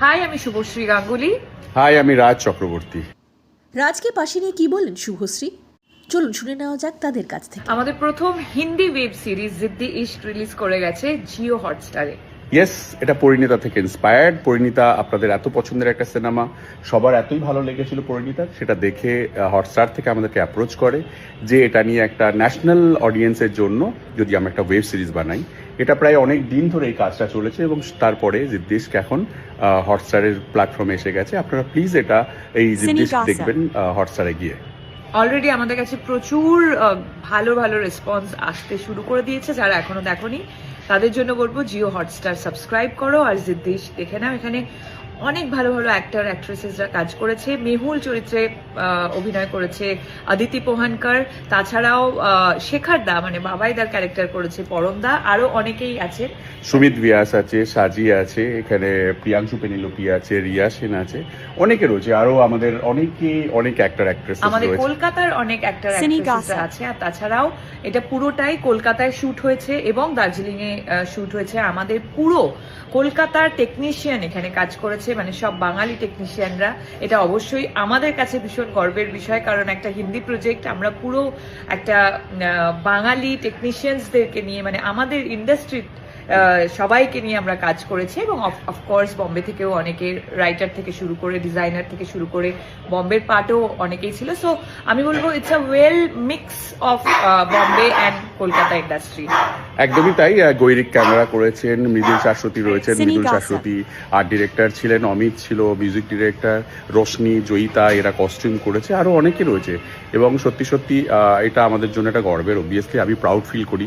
High আমি Subhashree Ganguly. High আমি রাজ চক্রবর্তী। রাজকে পাশে নিয়ে কি বলেন শুভশ্রী? চলুন শুনে নেওয়া যাক তাদের কাছ থেকে। আমাদের প্রথম Hindi web series Ziddi Ishq release করে গেছে জিও হটস্টারে। ইয়েস এটা পরিণীতা থেকে ইন্সপায়ার্ড পরিণীতা আপনাদের এত পছন্দের একটা সিনেমা সবার এতই ভালো লেগেছিল পরিণীতা সেটা দেখে হটস্টার থেকে আমাদেরকে অ্যাপ্রোচ করে যে এটা নিয়ে একটা ন্যাশনাল অডিয়েন্সের জন্য যদি আমরা একটা ওয়েব সিরিজ বানাই। এটা প্রায় অনেক দিন ধরে এই কাজটা চলেছে এবং তারপরে জিদ্দিশকে এখন হটস্টারের প্ল্যাটফর্মে এসে গেছে আপনারা প্লিজ এটা এই জিদ্দিশ দেখবেন হটস্টারে গিয়ে। অলরেডি আমাদের কাছে প্রচুর ভালো ভালো রেসপন্স আসতে শুরু করে দিয়েছে, যারা এখনও দেখনি, তাদের জন্য বলব জিও হটস্টার সাবস্ক্রাইব করো আর যে দেশ দেখে নাও এখানে অনেক ভালো ভালো অ্যাক্টর অ্যাক্ট্রেসেসরা কাজ করেছে। মেহুল চরিত্রে অভিনয় করেছে অদিতি পোহানকার। তাছাড়াও শেখার দা মানে বাবাইদার ক্যারেক্টার করেছে পরম দা। আরও অনেকেই আছে। সুমিত ব্যাস আছে সাজি আছে এখানে প্রিয়াংশু পেনিলোপি আছে রিয়া সেন আছে। অনেকে রয়েছে। আরও আমাদের অনেকে অনেক অ্যাক্টর অ্যাক্ট্রেস আমাদের কলকাতার অনেক অ্যাক্টর Cinecasa. আছে। আর তাছাড়াও এটা পুরোটাই কলকাতায় শুট হয়েছে এবং দার্জিলিং এ শুট হয়েছে আমাদের পুরো কলকাতার টেকনিশিয়ান এখানে কাজ করেছে। মানে সব বাঙালি টেকনিশিয়ানরা এটা অবশ্যই আমাদের কাছে ভীষণ গর্বের বিষয়, কারণ একটা হিন্দি প্রজেক্ট আমরা পুরো একটা বাঙালি টেকনিশিয়ানসদেরকে নিয়ে মানে আমাদের ইন্ডাস্ট্রির সবাইকে নিয়ে আমরা কাজ করেছি এবং অফকোর্স বম্বে থেকেও অনেকে রাইটার থেকে শুরু করে ডিজাইনার থেকে শুরু করে বম্বের পার্টও অনেকেই ছিল। সো আমি বলব it's a well mix of Bombay and Kolkata industry একদমই তাই গৈরিক ক্যামেরা করেছেন মৃদুল শাশ্বতী রয়েছেন. মৃদুল শাশ্বতী আর্ট ডিরেক্টর ছিলেন অমিত ছিল মিউজিক ডিরেক্টর রোশনি জয়িতা এরা কস্টিউম করেছে আরও অনেকে রয়েছে। এবং সত্যি সত্যি এটা আমাদের জন্য একটা গর্বের অবভিয়াসলি আমি প্রাউড ফিল করি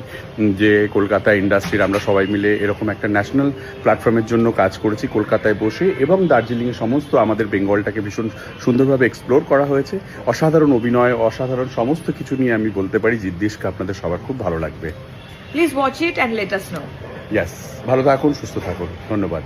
যে কলকাতা ইন্ডাস্ট্রির আমরা সবাই মিলে এরকম একটা ন্যাশনাল প্ল্যাটফর্মের জন্য কাজ করেছি কলকাতায় বসে এবং দার্জিলিংয়ে সমস্ত আমাদের বেঙ্গলটাকে ভীষণ সুন্দরভাবে এক্সপ্লোর করা হয়েছে। অসাধারণ অভিনয় অসাধারণ সমস্ত কিছু নিয়ে আমি বলতে পারি জিদ্দিশকে আপনাদের সবার খুব ভালো লাগবে। Please watch it and let us know ইয়াস ভালো থাকুন সুস্থ থাকুন। ধন্যবাদ।